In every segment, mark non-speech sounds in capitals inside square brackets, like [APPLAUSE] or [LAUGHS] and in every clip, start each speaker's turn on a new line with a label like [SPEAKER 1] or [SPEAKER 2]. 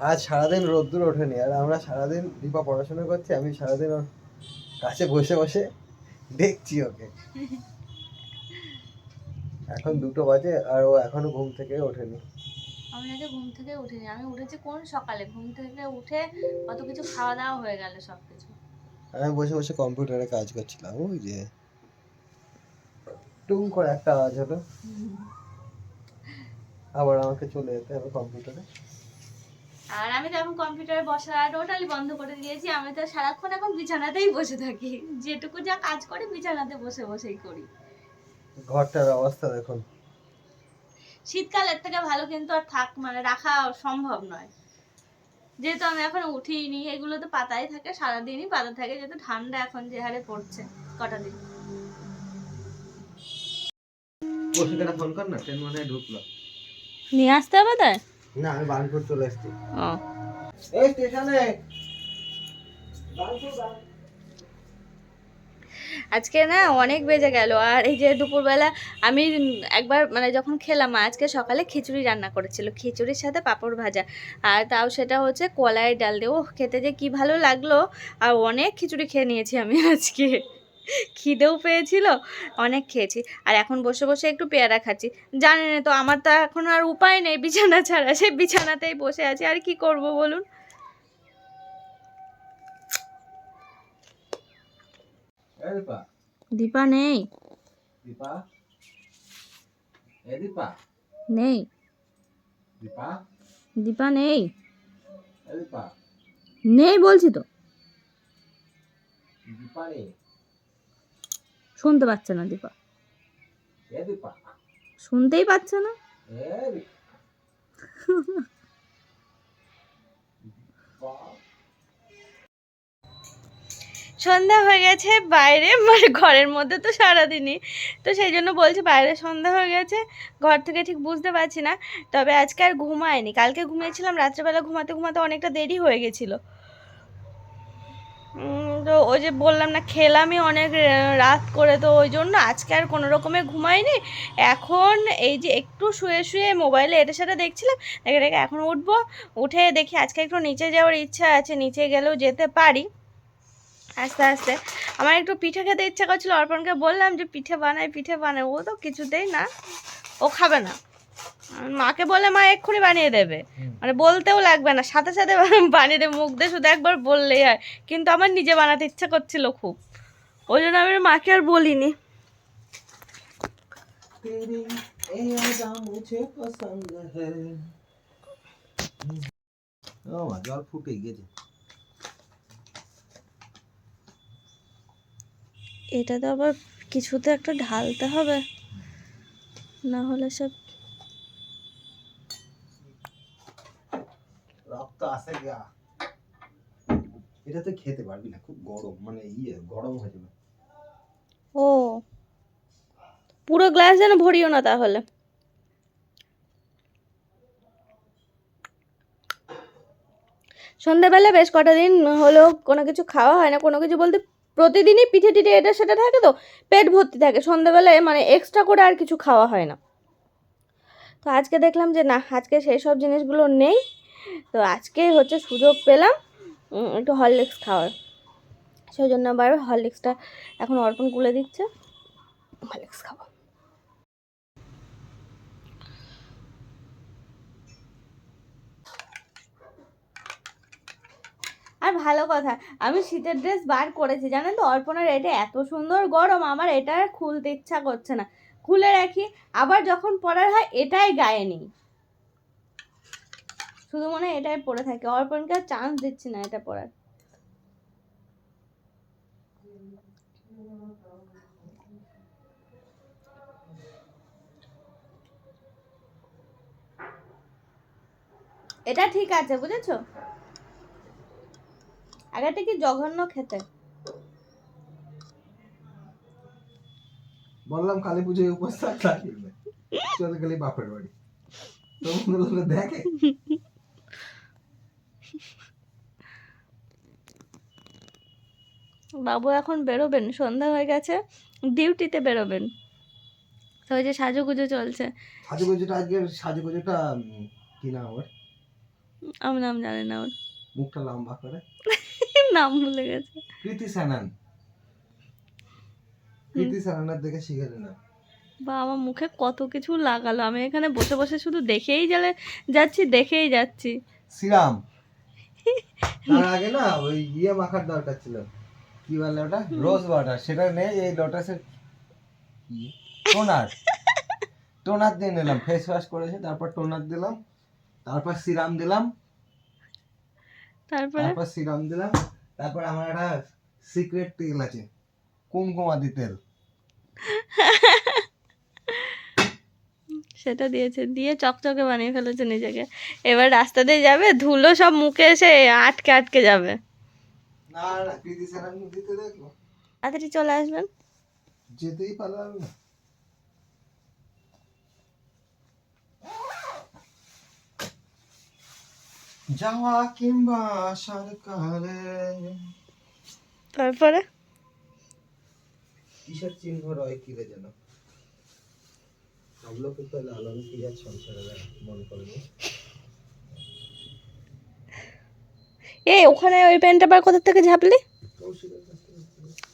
[SPEAKER 1] আজ সারাদিন রোদ্দুর ওঠেনি আর আমরা সারাদিন দীপা পড়াশোনা করছি আমি সারাদিন ওর কাছে বসে বসে দেখছি ওকে। এখন দুটো বাজে আর ও এখনও ঘুম থেকে ওঠেনি।
[SPEAKER 2] আমি আজকে ঘুম থেকে উঠিনি আমি উঠেছি কোন সকালে? ঘুম থেকে উঠে কত কিছু খাওয়া দাওয়া হয়ে গেল সব কিছু
[SPEAKER 1] আমি বসে বসে কম্পিউটারে কাজ করছিলাম ওই যে। টুং করে একটা আওয়াজ হলো। আবার আমাকে চলে যেতে হবে কম্পিউটারে।
[SPEAKER 2] আর আমি তো এখন কম্পিউটারে বসা টোটালি বন্ধ করে দিয়েছি। আমি তো সারাক্ষণ এখন বিছানাতেই বসে থাকি। যেটুকু যা কাজ করে বিছানাতে বসে বসেই করি।
[SPEAKER 1] ঘরটার অবস্থা দেখুন।
[SPEAKER 2] শীতকালের থেকে ভালো কিন্তু আর থাক মানে রাখা সম্ভব নয়। যেহেতু আমি এখন উঠিনি এগুলো তো পাতাই থাকে সারাদিনই পাতা থাকে যেহেতু ঠান্ডা এখন যে হারে পড়ছে কটা দিন।
[SPEAKER 1] ফোন কর না ট্রেন মনে হয় ঢুকলো।
[SPEAKER 2] নিয়ে আসতে হবে তাই?
[SPEAKER 1] না আমি বানপুর চলে এসেছি
[SPEAKER 2] ও।
[SPEAKER 1] এই স্টেশনে।
[SPEAKER 2] আজকে না অনেক বেজে গেল আর এই যে দুপুরবেলা আমি একবার মানে যখন খেলাম আজকে সকালে খিচুড়ি রান্না করেছিল খিচুড়ির সাথে পাঁপড় ভাজা আর তাও সেটা হচ্ছে কলাই ডাল দিয়ে। ও খেতে যে কি ভালো লাগল আর অনেক খিচুড়ি খেয়ে নিয়েছি আমি আজকে। খিদেও পেয়েছিল অনেক খেয়েছি। আর এখন বসে বসে একটু পেয়ারা খাচ্ছি। জানেন তো আমার তো এখন আর উপায় নেই বিছানা ছাড়া। সে বিছানাতেই বসে আছি আর কি করব বলুন?
[SPEAKER 1] দীপা।
[SPEAKER 2] নেই।
[SPEAKER 1] দীপা। দীপা।
[SPEAKER 2] নেই।
[SPEAKER 1] দীপা।
[SPEAKER 2] দীপা নেই।
[SPEAKER 1] দীপা।
[SPEAKER 2] নেই বলছি তো।
[SPEAKER 1] দীপা রে
[SPEAKER 2] শুনতে পাচ্ছে না দীপা।
[SPEAKER 1] দীপা।
[SPEAKER 2] শুনতেই পাচ্ছে না। সন্ধ্যা হয়ে গেছে বাইরে মানে ঘরের মধ্যে তো সারাদিনই। তো সেই জন্য বলছি বাইরে সন্ধ্যা হয়ে গেছে ঘর থেকে ঠিক বুঝতে পারছি না। তবে আজকে আর ঘুমায়নি। কালকে ঘুমিয়েছিলাম রাত্রেবেলা ঘুমাতে ঘুমাতে অনেকটা দেরি হয়ে গেছিল। তো ওই যে বললাম না, খেলামই অনেক রাত করে, তো ওই জন্য আজকে আর কোনো রকমে ঘুমাইনি। এখন এই যে একটু শুয়ে শুয়ে মোবাইলে এটা সেটা দেখছিলাম, দেখে দেখে এখন উঠবো, উঠে দেখি আজকে একটু নিচে যাওয়ার ইচ্ছা আছে, নিচে গেলেও যেতে পারি। আস্তে আস্তে, আমার একটু পিঠে খেতে ইচ্ছা করছিল, অর্পণকে বললাম যে পিঠে বানাই পিঠে বানাই, ও তো কিছুতেই না, ও খাবে না। মাকে বলে মা এক্ষুনি বানিয়ে দেবে। মানে বলতেও লাগবে না সাথে সাথে [LAUGHS] বানিয়ে দেবে। মুখ দিয়ে শুধু একবার বললেই হয়। কিন্তু আমার নিজে বানাতে ইচ্ছা করছিল খুব। ওই জন্য আমি মাকে আর বলিনি।
[SPEAKER 1] জল ফুটে গেছে।
[SPEAKER 2] এটা তো আবার কিছুতে একটা ঢালতে হবে। না হলে সব
[SPEAKER 1] রক্ত আসে গা। এটা তো খেতে পারবি না, খুব গরম মানে ইয়ে গরম হয়ে যাবে।
[SPEAKER 2] ও। পুরো গ্লাস যেন ভরিও না তাহলে। সন্ধ্যাবেলা বেশ কটা দিন হলো কোনো কিছু খাওয়া হয় না, কোনো কিছু বলতে প্রতিদিনই পিঠে টিঠে এটা সেটা থাকে তো, পেট ভর্তি থাকে। সন্ধ্যাবেলায় মানে এক্সট্রা করে আর কিছু খাওয়া হয় না। তো আজকে দেখলাম যে না, আজকে সেই সব জিনিসগুলো নেই। তো আজকে হচ্ছে সুযোগ পেলাম একটু হরলিক্স খাওয়ার। সেই জন্য আবার হরলিক্সটা এখন অর্পণ গুলে দিচ্ছে। হরলিক্স খাব। আর ভালো কথা, আমি শীতের ড্রেস বার করেছি, জানেন তো? অর্পণার এটা এত সুন্দর গরম, আমার এটা খুলতে ইচ্ছা করছে না। খুলে রাখি, আবার যখন পরার হয়, এটাই গায়ে নেই। শুধু মনে হয় এটাই পরে থাকে। অর্পণকে আর চান্স দিচ্ছি না এটা পরার এটা ঠিক আছে, বুঝেছ? আগেরটা কি জঘন্য খেতে?
[SPEAKER 1] বললাম কালী পুজোয় উপোস থাকলে চলে গেলে বাপের বাড়ি। তো দেখে।
[SPEAKER 2] বাবু এখন বেরোবেন সন্ধ্যা হয়ে গেছে ডিউটিতে বেরোবেন। তো ওই যে সাজুগুজু চলছে।
[SPEAKER 1] সাজুগুজুটা সাজুগুজুটা কি না আমার
[SPEAKER 2] আমি নাম জানি না ওর।
[SPEAKER 1] মুখটা লম্বা করে। [LAUGHS]
[SPEAKER 2] নাম ভুলে গেছে।
[SPEAKER 1] কৃতি সানান। সানানের দেখে শিখে নিলাম
[SPEAKER 2] বা আমার মুখে কত কিছু লাগালো। আমি এখানে বসে বসে শুধু দেখেই গেলে যাচ্ছি দেখেই যাচ্ছি।
[SPEAKER 1] সিরাম তার আগে না ওই ইয়ে মাখার দরকার ছিল। কি বলে ওটা? Rose water. সেটা নেই এই লোটাসের টোনার। টোনার দিয়ে নিলাম ফেস ওয়াশ করেছে তারপর টোনার দিলাম তারপর সিরাম দিলাম
[SPEAKER 2] তারপরে?
[SPEAKER 1] তারপর সিরাম দিলাম তারপর আমার একটা সিক্রেট তেল আছে কুমকুমাদি তেল।
[SPEAKER 2] সেটা দিয়েছে। দিয়ে চকচকে বানিয়ে ফেলেছে নিজেকে। এবার রাস্তা দিয়ে যাবে ধুলো সব মুখে এসে আটকে আটকে যাবে। তাড়াতাড়ি চলে আসবেন।
[SPEAKER 1] যেতেই পারলাম না। যাওয়া কিংবা আসার কালে।
[SPEAKER 2] তারপরে?
[SPEAKER 1] কিসের চিহ্ন রয় কিরে যেন? মনে
[SPEAKER 2] এই ওখানে ওই পেনটা আবার কোথা থেকে ঝাপলি।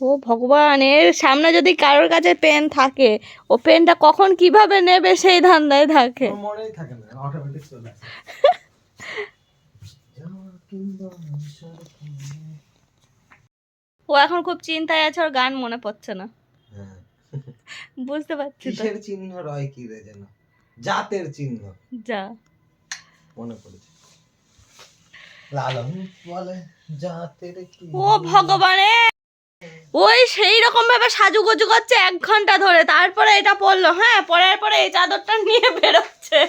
[SPEAKER 2] ও ভগবান এর সামনে যদি কারোর কাছে পেন থাকে ও পেনটা কখন কীভাবে নেবে সেই ধান্দায় থাকে
[SPEAKER 1] মনেই না অটোমেটিক চলে।
[SPEAKER 2] ও এখন খুব চিন্তায় আছে ওর গান মনে পড়ছে না বুঝতে পারছি তো।
[SPEAKER 1] কিসের চিহ্ন রয় কিরে যেন? জাতের চিহ্ন।
[SPEAKER 2] যা।
[SPEAKER 1] মনে পড়েছে। লালন বলে জাতের কি?
[SPEAKER 2] ও ভগবানে! ওই সেই রকম ভাবে সাজুগুজু করছে এক ঘণ্টা ধরে। তারপরে এটা পড়ল হ্যাঁ পড়ার পরে এই চাদরটা নিয়ে বেরোচ্ছে।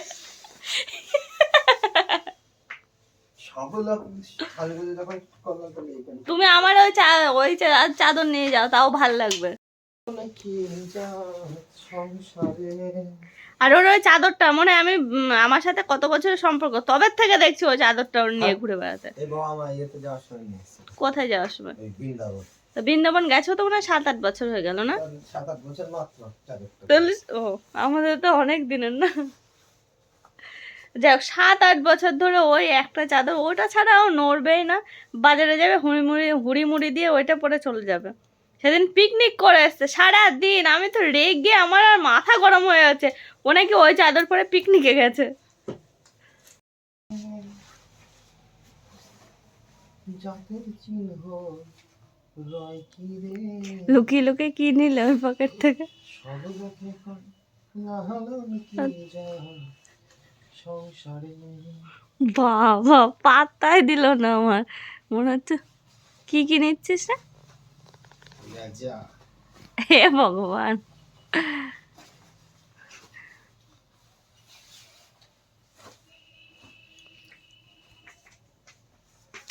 [SPEAKER 2] তুমি আমার ওই ওই চাদর নিয়ে যাও তাও ভালো লাগবে। আর ওর ওই চাদরটা মনে হয় আমি আমার সাথে কত বছরের সম্পর্ক তবে থেকে দেখছি ওই চাদরটা ওর নিয়ে ঘুরে বেড়াতে। কোথায় যাওয়ার সময়?
[SPEAKER 1] বৃন্দাবন।
[SPEAKER 2] তো বৃন্দাবন গেছো তো মনে হয় সাত আট বছর হয়ে গেল না?
[SPEAKER 1] সাত আট বছর মাত্র
[SPEAKER 2] চল্লিশ ও আমাদের তো অনেক দিনের না? যাই হোক সাত আট বছর ধরে ওই একটা চাদর ওটা ছাড়া ও নড়বেই না। বাজারে যাবে হুড়ি মুড়ি হুড়ি মুড়ি দিয়ে ওইটা পরে চলে যাবে। সেদিন পিকনিক করে এসছে সারা দিন আমি তো রেগে আমার আর মাথা গরম হয়ে যাচ্ছে ও নাকি ওই চাদর পরে পিকনিকে গেছে। লুকিয়ে লুকিয়ে কি নিলে ওই পকেট থেকে? বাবা পাত্তাই দিল না আমার। মনে হচ্ছে কি কি নিচ্ছিস না হে ভগবান।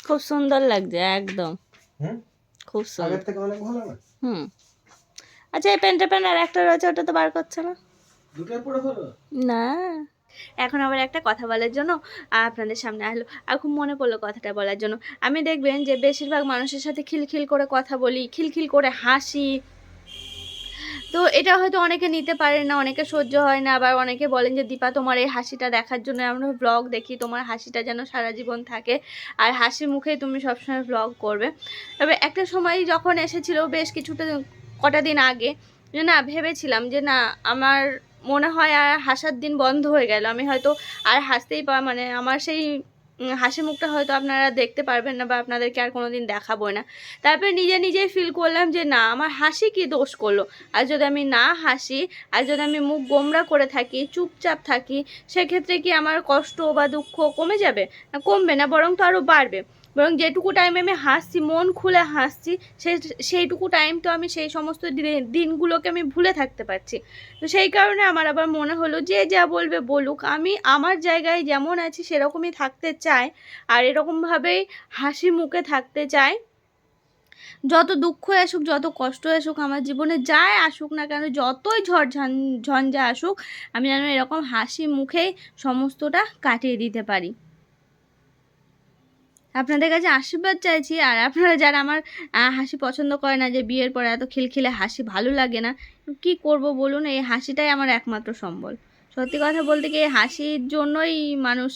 [SPEAKER 2] খুব সুন্দর লাগছে একদম। খুব সুন্দর।
[SPEAKER 1] আগের থেকে অনেক ভালো না?
[SPEAKER 2] হুম। আচ্ছা এই পেনটা পেন আর একটা রয়েছে ওটা তো বার করছে না।
[SPEAKER 1] দুটোই পড়ে ফেলো
[SPEAKER 2] না। এখন আবার একটা কথা বলার জন্য আপনাদের সামনে আসলো। আর খুব মনে পড়ল কথাটা বলার জন্য। আমি দেখবেন যে বেশিরভাগ মানুষের সাথে খিলখিল করে কথা বলি, খিলখিল করে হাসি। তো এটা হয়তো অনেকে নিতে পারে না, অনেকে সহ্য হয় না। আবার অনেকে বলেন যে, দীপা, তোমার এই হাসিটা দেখার জন্য আমরা ব্লগ দেখি, তোমার হাসিটা যেন সারা জীবন থাকে। আর হাসি মুখেই তুমি সবসময় ব্লগ করবে। তবে একটা সময় যখন এসেছিল, বেশ কিছুটা, কটা দিন আগে, যে না, ভেবেছিলাম যে, না, আমার মনে হয় আর হাসার দিন বন্ধ হয়ে গেল। আমি হয়তো আর হাসতেই পা মানে আমার সেই হাসি মুখটা হয়তো আপনারা দেখতে পারবেন না বা আপনাদেরকে আর কোনো দিন দেখাবো না। তারপরে নিজে নিজেই ফিল করলাম যে, না, আমার হাসি কি দোষ করল? আর যদি আমি না হাসি, আর যদি আমি মুখ গোমরা করে থাকি, চুপচাপ থাকি, সেক্ষেত্রে কি আমার কষ্ট বা দুঃখ কমে যাবে? না, কমবে না, বরং তো আরও বাড়বে। বরং যেটুকু টাইমে আমি হাসছি, মন খুলে হাসছি, সে, সেইটুকু টাইম তো আমি সেই সমস্ত দিনে- দিনগুলোকে আমি ভুলে থাকতে পারছি। তো সেই কারণে আমার আবার মনে হলো যে, যা বলবে বলুক, আমি আমার জায়গায় যেমন আছি, সেরকমই থাকতে চাই। আর এরকমভাবেই হাসি মুখে থাকতে চাই। যত দুঃখ আসুক, যত কষ্ট আসুক, আমার জীবনে যাই আসুক না কেন, যতই ঝড় ঝঞ্ঝা আসুক, আমি যেন এরকম হাসি মুখেই সমস্তটা কাটিয়ে দিতে পারি। আপনাদের কাছে আশীর্বাদ চাইছি আর আপনারা যারা আমার হাসি পছন্দ করে না যে বিয়ের পরে এত খিলখিলে হাসি ভালো লাগে না, কি করব বলুন? এই হাসিটাই আমার একমাত্র সম্বল। সত্যি কথা বলতে কি হাসির জন্যই মানুষ,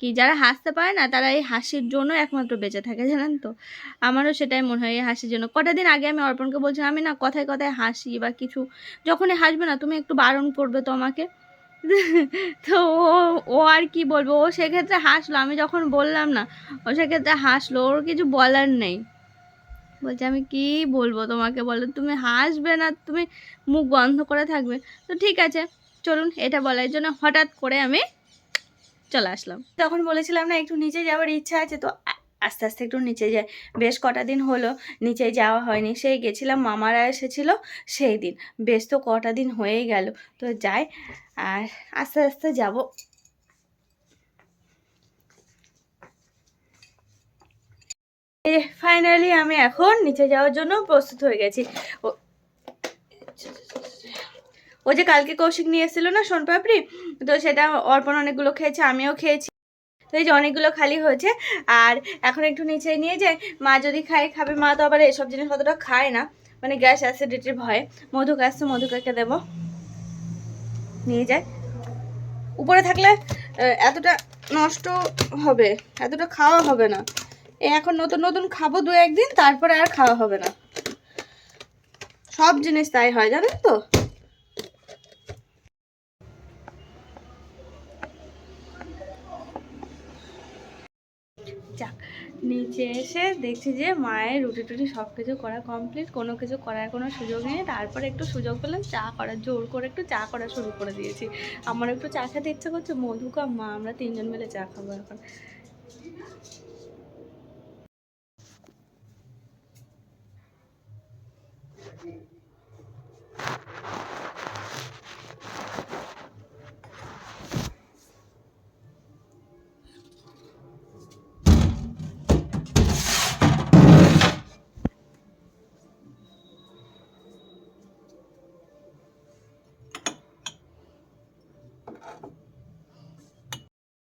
[SPEAKER 2] কি যারা হাসতে পারে না, তারা এই হাসির জন্য একমাত্র বেঁচে থাকে, জানেন তো? আমারও সেটাই মনে হয় এই হাসির জন্য। কটা দিন আগে আমি অর্পণকে বলছিলাম, আমি না কথায় কথায় হাসি বা কিছু, যখনই হাসবে না, তুমি একটু বারণ করবে তো আমাকে তো ও ও আর কি বলব? ও সেক্ষেত্রে হাসলো। আমি যখন বললাম না, ও সেক্ষেত্রে হাসলো। ওর কিছু বলার নেই। বলছে, আমি কি বলব তোমাকে বলো? তুমি হাসবে না, তুমি মুখ বন্ধ করে থাকবে। তো ঠিক আছে, চলুন এটা বলার জন্য হঠাৎ করে আমি চলে আসলাম। তখন বলেছিলাম না, একটু নিচে যাওয়ার ইচ্ছা আছে। তো আস্তে আস্তে একটু নিচে যায়। বেশ কটা দিন হলো নিচে যাওয়া হয়নি। সেই গেছিলাম, মামারা এসেছিল সেই দিন। বেশ তো কটা দিন হয়েই গেল। তো যাই, আর আস্তে আস্তে যাব। ফাইনালি আমি এখন নিচে যাওয়ার জন্য প্রস্তুত হয়ে গেছি। ও যে কালকে কৌশিক নিয়ে এসেছিল না সোনপাপড়ি? তো সেটা অর্পণ অনেকগুলো খেয়েছে, আমিও খেয়েছি। তো এই যে অনেকগুলো খালি হয়েছে। আর এখন একটু নিচে নিয়ে যাই। মা যদি খায়, খাবে। মা তো আবার এসব জিনিস অতটা খায় না। মানে গ্যাস অ্যাসিডিটির ভয়ে। মধুক আসছে, মধুকাকে দেবো। নিয়ে যায় উপরে থাকলে এতটা নষ্ট হবে। এতটা খাওয়া হবে না। এই এখন নতুন নতুন খাব দু একদিন, তারপরে আর খাওয়া হবে না। সব জিনিস তাই হয়, জানেন তো? নিচে এসে দেখছি যে মায়ের রুটি টুটি সব কিছু করা কমপ্লিট কোনো কিছু করার কোনো সুযোগ নেই। তারপরে একটু সুযোগ পেলাম, চা করার, জোর করে একটু চা করা শুরু করে দিয়েছি। আমার একটু চা খেতে ইচ্ছে করছে, মধুকা মা, আমরা তিনজন মিলে চা খাব এখন।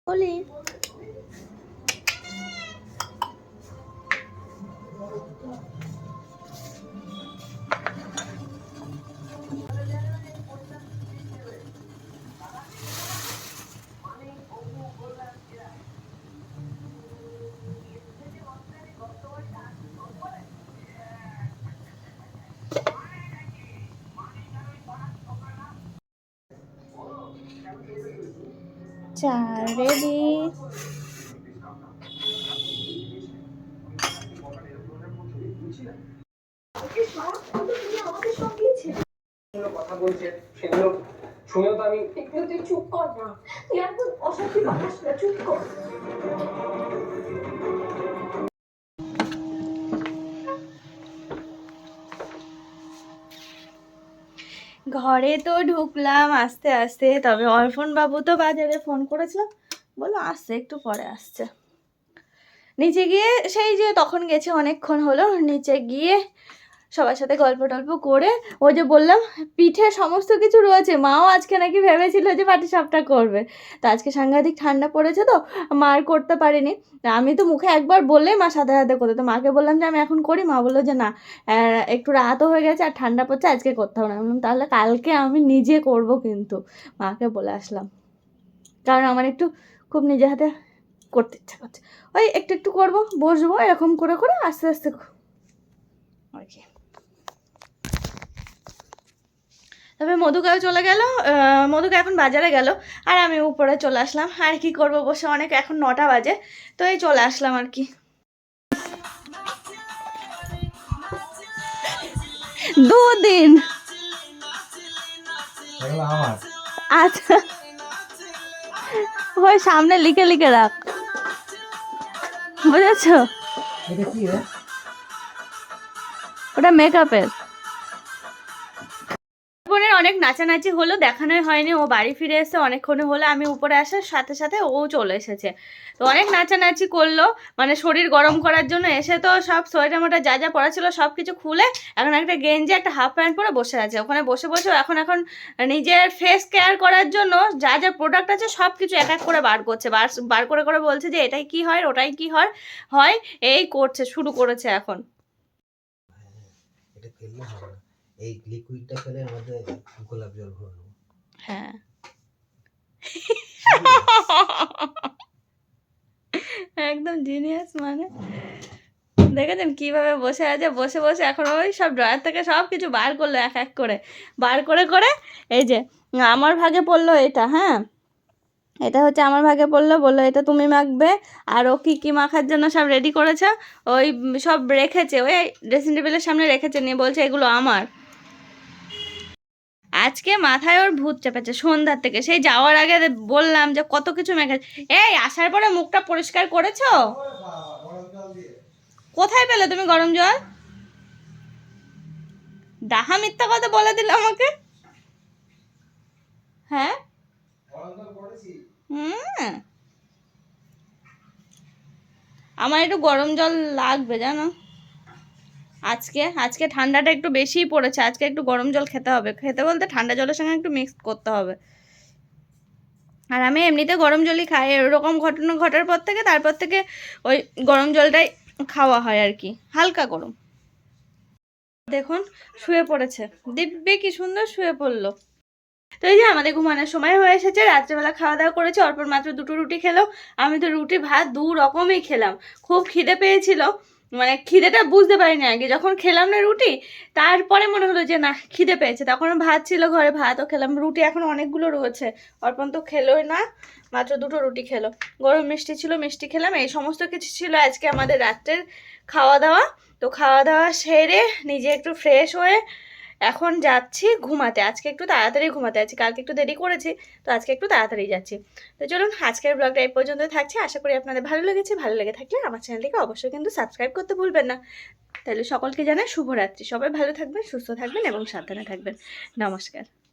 [SPEAKER 2] বলি চা রেডি
[SPEAKER 3] কথা বলছে সেগুলো শুনেও তো
[SPEAKER 4] একটু তুই চুপ কর না। তুই একদম অশান্তি মানুষ না, চুপ কর।
[SPEAKER 2] ঘরে তো ঢুকলাম আস্তে আস্তে, তবে অর্পণ বাবু তো বাজারে ফোন করেছিল। বলো আসছে, একটু পরে আসছে। নিচে গিয়ে সেই যে তখন গেছে, অনেকক্ষণ হলো, নিচে গিয়ে সবার সাথে গল্প টল্প করে ও যে বললাম, পিঠে সমস্ত কিছু রয়েছে। মাও আজকে নাকি ভেবেছিল যে পাটি সাপটা করবে। তো আজকে সাংঘাতিক ঠান্ডা পড়েছে তো, মা আর করতে পারিনি। আমি তো মুখে একবার বললেই মা সাথে সাথে করতো। তো মাকে বললাম যে আমি এখন করি, মা বলল যে না একটু রাতও হয়ে গেছে আর ঠান্ডা পড়ছে, আজকে করতে হবে না। বললাম, তাহলে কালকে আমি নিজে করব কিন্তু। মাকে বলে আসলাম। কারণ আমার একটু খুব নিজে হাতে করতে ইচ্ছা করছে। ওই একটু একটু করব, বসবো, এরকম করে করে আস্তে আস্তে ক- আর কি তবে মধুকাও চলে গেল মধুকা এখন বাজারে গেল আর আমি উপরে চলে আসলাম। আর কি করব বসে অনেক এখন নটা বাজে তো এই চলে আসলাম আর কি। দুদিন। আচ্ছা। ওই সামনে লিখে লিখে রাখ। বুঝেছ? ওটা মেকআপের অনেক নাচানাচি হলো, দেখানোই হয়নি। ও বাড়ি ফিরে এসে অনেকক্ষণ হলো, আমি উপরে আসার সাথে সাথে ও চলে এসেছে। তো অনেক নাচানাচি করল মানে শরীর গরম করার জন্য এসে তো সব সোয়েটার মোটা যা যা পড়া ছিল সব কিছু খুলে এখন একটা গেঞ্জি, একটা হাফ প্যান্ট পরে বসে আছে। ওখানে বসে বসে এখন এখন নিজের ফেস কেয়ার করার জন্য যা যা প্রোডাক্ট আছে সব কিছু এক এক করে বার করছে। বার বার করে করে বলছে যে এটাই কি হয়, ওটাই কি হয় হয়, এই করছে, শুরু করেছে এখন।
[SPEAKER 1] এটা এই লিকুইডটা ফেলে আমাদের গোলাপ জল ভরে
[SPEAKER 2] হ্যাঁ। একদম জিনিয়াস মানে। দেখেছেন কীভাবে বসে আছে? বসে বসে এখন ওই সব ড্রয়ার থেকে সব কিছু বার করল এক এক করে। বার করে করে এই যে আমার ভাগে পড়ল এটা হ্যাঁ? এটা হচ্ছে আমার ভাগে পড়ল, বলল এটা তুমি মাখবে। আর ও কী কী মাখার জন্য সব রেডি করেছে? ওই সব রেখেছে, ওই ড্রেসিং টেবিলের সামনে রেখেছে, নিয়ে বলছে এগুলো আমার। আজকে মাথায় ওর ভূত চেপেছে, সন্ধ্যার থেকে। সেই যাওয়ার আগে বললাম যে কত কিছু মেখে এই, আসার পরে মুখটা পরিষ্কার করেছ? কোথায় পেলে তুমি গরম জল? ডাহা মিথ্যা কথা বলে দিলে আমাকে। হ্যাঁ? হুম। আমার একটু গরম জল লাগবে, জানো? আজকে আজকে ঠান্ডাটা একটু বেশিই পড়েছে। আজকে একটু গরম জল খেতে হবে। খেতে বলতে ঠান্ডা জলের সঙ্গে একটু মিক্স করতে হবে। আর আমি এমনিতে গরম জলই খাই। এরকম ঘটনা ঘটার পর থেকে, তারপর থেকে ওই গরম জলটাই খাওয়া হয় আর কি। হালকা গরম। দেখুন, শুয়ে পড়েছে। দিব্যি কি সুন্দর শুয়ে পড়ল। তো এই যে আমাদের ঘুমানোর সময় হয়ে এসেছে, রাত্রেবেলা খাওয়া দাওয়া করেছে অল্প মাত্র দুটো রুটি খেলো। আমি তো রুটি, ভাত দু রকমই খেলাম। খুব খিদে পেয়েছিল। মানে খিদেটা বুঝতে পারিনি আগে। যখন খেলাম না রুটি, তারপরে মনে হলো যে না, খিদে পেয়েছে। তখন ভাত ছিল ঘরে, ভাতও খেলাম। রুটি এখন অনেকগুলো রয়েছে। অর্পণ তো খেলোই না, মাত্র দুটো রুটি খেলো। গরম মিষ্টি ছিল, মিষ্টি খেলাম। এই সমস্ত কিছু ছিল আজকে আমাদের রাত্রের খাওয়া দাওয়া। তো খাওয়া দাওয়া সেরে নিজে একটু ফ্রেশ হয়ে এখন যাচ্ছি ঘুমাতে। আজকে একটু তাড়াতাড়ি ঘুমাতে আছি কালকে একটু দেরি করেছি, তো আজকে একটু তাড়াতাড়ি যাচ্ছি। তো চলুন, আজকের ব্লগটা এই পর্যন্ত থাকছে। আশা করি আপনাদের ভালো লেগেছে। ভালো লেগে থাকলে আমার চ্যানেলটিকে অবশ্যই কিন্তু সাবস্ক্রাইব করতে ভুলবেন না। তাহলে সকলকে জানাই শুভরাত্রি। সবাই ভালো থাকবেন, সুস্থ থাকবেন এবং সাবধানে থাকবেন। নমস্কার।